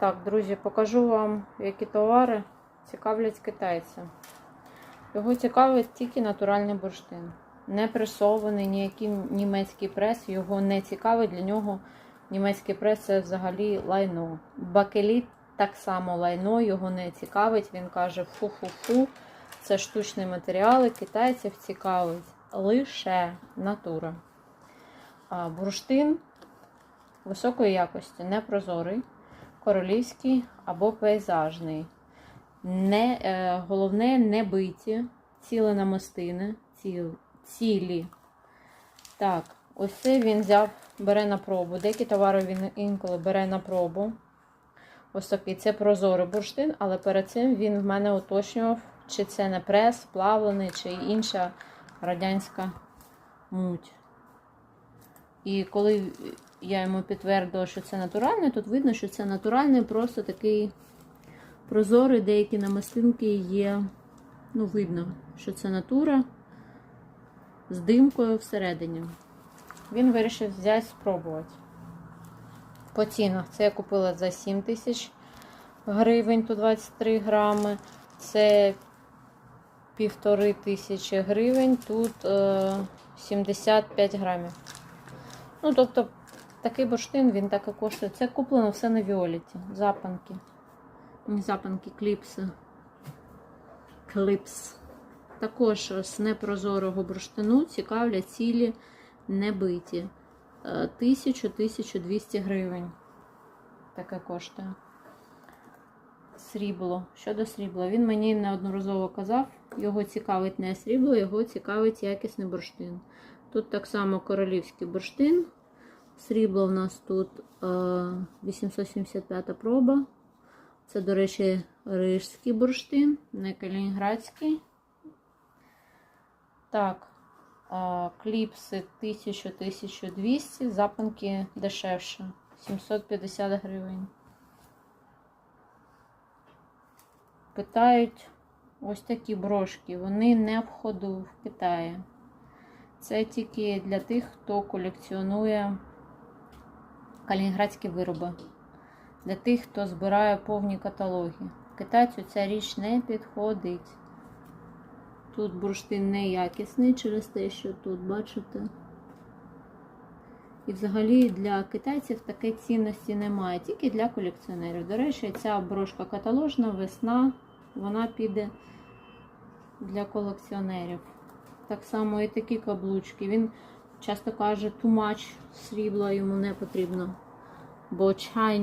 Так, друзі, покажу вам, які товари цікавлять китайця. Його цікавить тільки натуральний бурштин. Не пресований, ніякий німецький прес його не цікавить. Для нього німецький прес це взагалі лайно. Бакеліт так само лайно, його не цікавить. Він каже: фу-фу-фу, це штучні матеріали, китайців цікавить лише натура. Бурштин високої якості, непрозорий, королівський або пейзажний. Не, е, головне не биті, ціле намистини, ціл, цілі. Так, ось це він взяв, бере на пробу. Деякі товари він інколи бере на пробу. Ось такий це прозорий бурштин, але перед цим він в мене уточнював, чи це не прес, плавлений, чи інша радянська муть. І коли я йому підтвердила, що це натуральне, тут видно, що це натуральний, просто такий прозорий, деякі намистинки є. Ну, видно, що це натура з димкою всередині. Він вирішив взяти спробувати. По цінах це я купила за 7 тисяч гривень, тут 23 грами. Це півтори тисячі гривень, тут е, 75 грамів. Ну, тобто, такий бурштин, він так і коштує. Це куплено все на Віоліті. Запанки. Не запанки, кліпси. Кліпс. Також з непрозорого бурштину цікавлять цілі небиті. 1000-1200 гривень. Таке коштує. Срібло. Щодо срібла, він мені неодноразово казав, його цікавить не срібло, його цікавить якісний бурштин. Тут так само королівський бурштин. Срібло в нас тут е, 875 проба. Це, до речі, рижський бурштин, не калінінградський. Так, е, кліпси 1000-1200, запанки дешевше. 750 гривень. Питають ось такі брошки. Вони не в ходу в Китаї. Це тільки для тих, хто колекціонує калінінградські вироби. Для тих, хто збирає повні каталоги. Китайцю ця річ не підходить. Тут бурштин неякісний через те, що тут, бачите. І взагалі для китайців таке цінності немає, тільки для колекціонерів. До речі, ця брошка каталожна, весна, вона піде для колекціонерів. Так само і такі каблучки. Він часто каже, too much срібла йому не потрібно. Бо чай